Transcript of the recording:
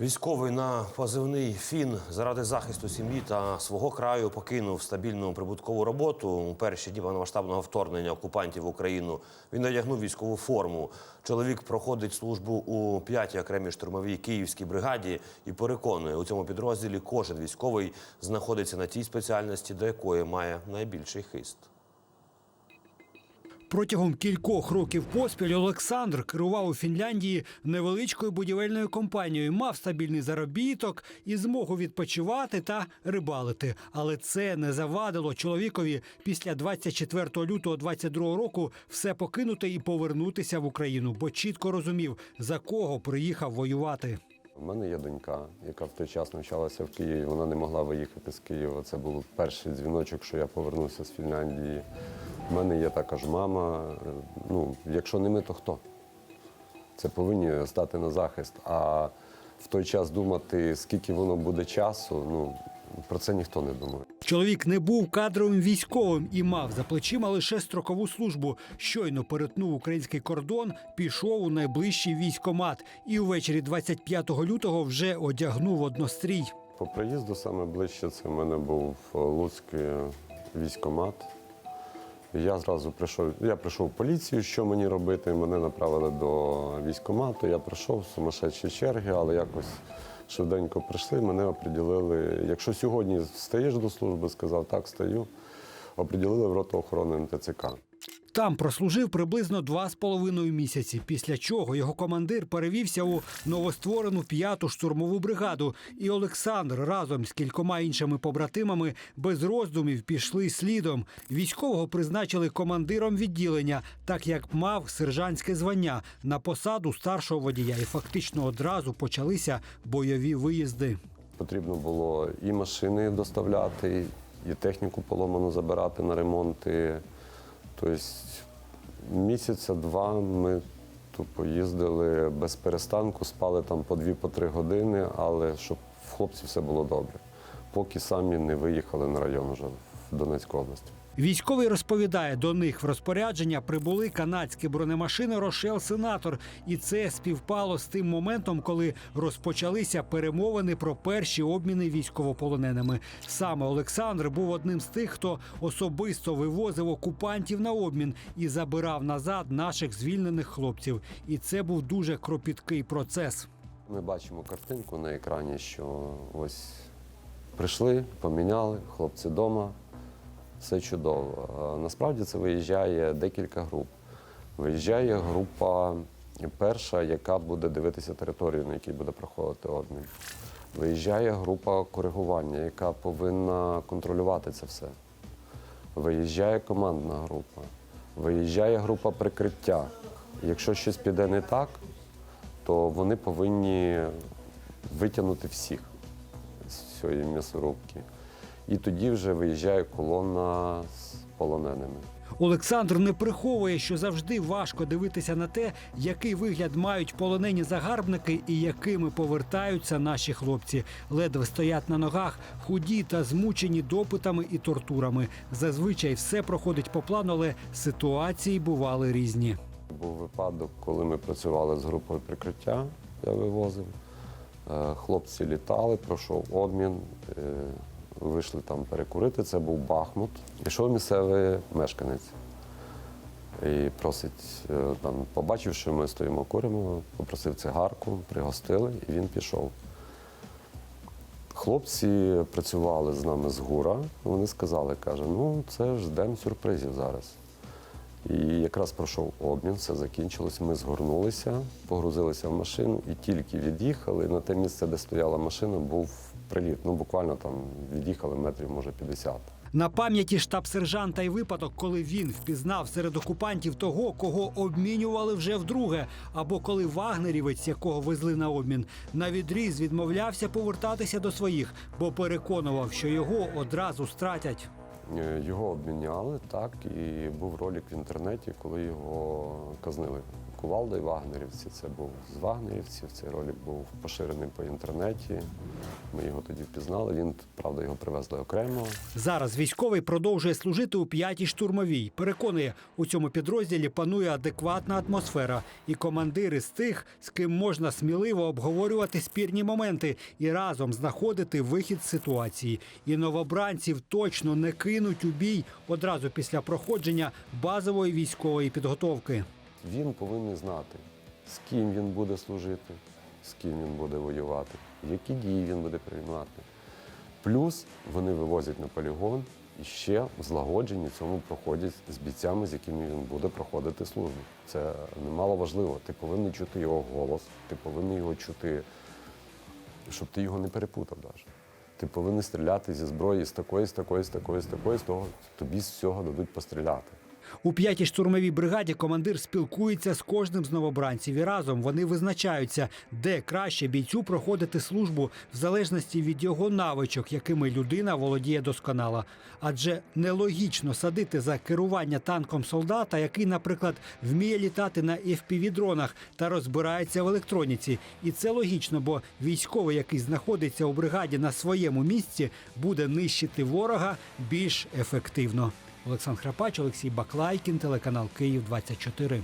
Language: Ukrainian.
Військовий на позивний Фін заради захисту сім'ї та свого краю покинув стабільну прибуткову роботу у перші дні повномасштабного вторгнення окупантів в Україну. Він надягнув військову форму. Чоловік проходить службу у 5-й окремій штурмовій київській бригаді і переконує, у цьому підрозділі кожен військовий знаходиться на тій спеціальності, до якої має найбільший хист. Протягом кількох років поспіль Олександр керував у Фінляндії невеличкою будівельною компанією, мав стабільний заробіток і змогу відпочивати та рибалити. Але це не завадило чоловікові після 24 лютого 22 року все покинути і повернутися в Україну, бо чітко розумів, за кого приїхав воювати. У мене є донька, яка в той час навчалася в Києві. Вона не могла виїхати з Києва. Це був перший дзвіночок, що я повернувся з Фінляндії. У мене є також мама. Ну, якщо не ми, то хто? Це повинні стати на захист. А в той час думати, скільки воно буде часу, ну про це ніхто не думає. Чоловік не був кадровим військовим і мав за плечима лише строкову службу. Щойно перетнув український кордон, пішов у найближчий військомат і увечері 25 лютого вже одягнув однострій. По приїзду саме ближче це в мене був Луцький військомат. Я зразу прийшов. Я прийшов в поліцію, що мені робити. Мене направили до військкомату. Я прийшов сумасшедші черги, але якось швиденько прийшли. Мене оприділили. Якщо сьогодні стаєш до служби, сказав, так стаю. Оприділили в роту охорони МТЦК. Там прослужив приблизно два з половиною місяці, після чого його командир перевівся у новостворену п'яту штурмову бригаду. І Олександр разом з кількома іншими побратимами без роздумів пішли слідом. Військового призначили командиром відділення, так як мав сержантське звання на посаду старшого водія. І фактично одразу почалися бойові виїзди. Потрібно було і машини доставляти, і техніку поломану забирати на ремонти. Тобто місяця два ми тупо їздили без перестанку, спали там по дві, по три години, але щоб в хлопців все було добре. Поки самі не виїхали на район вже в Донецьку область. Військовий розповідає, до них в розпорядження прибули канадські бронемашини Рошел Сенатор, і це співпало з тим моментом, коли розпочалися перемовини про перші обміни військовополоненими. Саме Олександр був одним з тих, хто особисто вивозив окупантів на обмін і забирав назад наших звільнених хлопців. І це був дуже кропіткий процес. Ми бачимо картинку на екрані, що ось прийшли, поміняли, хлопці вдома, все чудово. Насправді це виїжджає декілька груп. Виїжджає група перша, яка буде дивитися територію, на якій буде проходити обмін. Виїжджає група коригування, яка повинна контролювати це все. Виїжджає командна група, виїжджає група прикриття. Якщо щось піде не так, то вони повинні витягнути всіх з цієї м'ясорубки. І тоді вже виїжджає колона з полоненими. Олександр не приховує, що завжди важко дивитися на те, який вигляд мають полонені загарбники і якими повертаються наші хлопці. Ледве стоять на ногах, худі та змучені допитами і тортурами. Зазвичай все проходить по плану, але ситуації бували різні. Був випадок, коли ми працювали з групою прикриття, я вивозив. Е, Хлопці літали, пройшов обмін, е, вийшли там перекурити. Це був Бахмут. Пішов місцевий мешканець. І просить, е, там, побачив, що ми стоїмо куримо, попросив цигарку, пригостили, і він пішов. Хлопці працювали з нами з гура. Вони сказали, каже, ну це ждемо сюрпризів зараз. І якраз пройшов обмін, все закінчилось. Ми згорнулися, погрузилися в машину і тільки від'їхали. На те місце, де стояла машина, був приліт. Ну буквально там від'їхали метрів, може, 50. На пам'яті штаб-сержанта й випадок, коли він впізнав серед окупантів того, кого обмінювали вже вдруге, або коли вагнерівець, якого везли на обмін, на відріз відмовлявся повертатися до своїх, бо переконував, що його одразу стратять. Е, Його обміняли, так, і був ролик в інтернеті, коли його казнили Кувалда і Вагнерівці. Це був з Вагнерівців. Цей ролик був поширений по інтернеті. Ми його тоді впізнали. Він, правда, його привезли окремо. Зараз військовий продовжує служити у п'ятій штурмовій. Переконує, у цьому підрозділі панує адекватна атмосфера, і командири з тих, з ким можна сміливо обговорювати спірні моменти і разом знаходити вихід з ситуації. І новобранців точно не кинуть у бій одразу після проходження базової військової підготовки. Він повинен знати, з ким він буде служити, з ким він буде воювати, які дії він буде приймати. Плюс вони вивозять на полігон і ще злагоджені цьому проходять з бійцями, з якими він буде проходити службу. Це немало важливо. Ти повинен чути його голос, ти повинен його чути, щоб ти його не перепутав навіть. Ти повинен стріляти зі зброї з такої, з такої, з такої, з такої, з того. Тобі з цього дадуть постріляти. У п'ятій штурмовій бригаді командир спілкується з кожним з новобранців і разом вони визначаються, де краще бійцю проходити службу в залежності від його навичок, якими людина володіє досконало. Адже нелогічно садити за керування танком солдата, який, наприклад, вміє літати на FPV-дронах та розбирається в електроніці. І це логічно, бо військовий, який знаходиться у бригаді на своєму місці, буде нищити ворога більш ефективно. Олександр Храпач, Олексій Баклайкін, телеканал Київ 24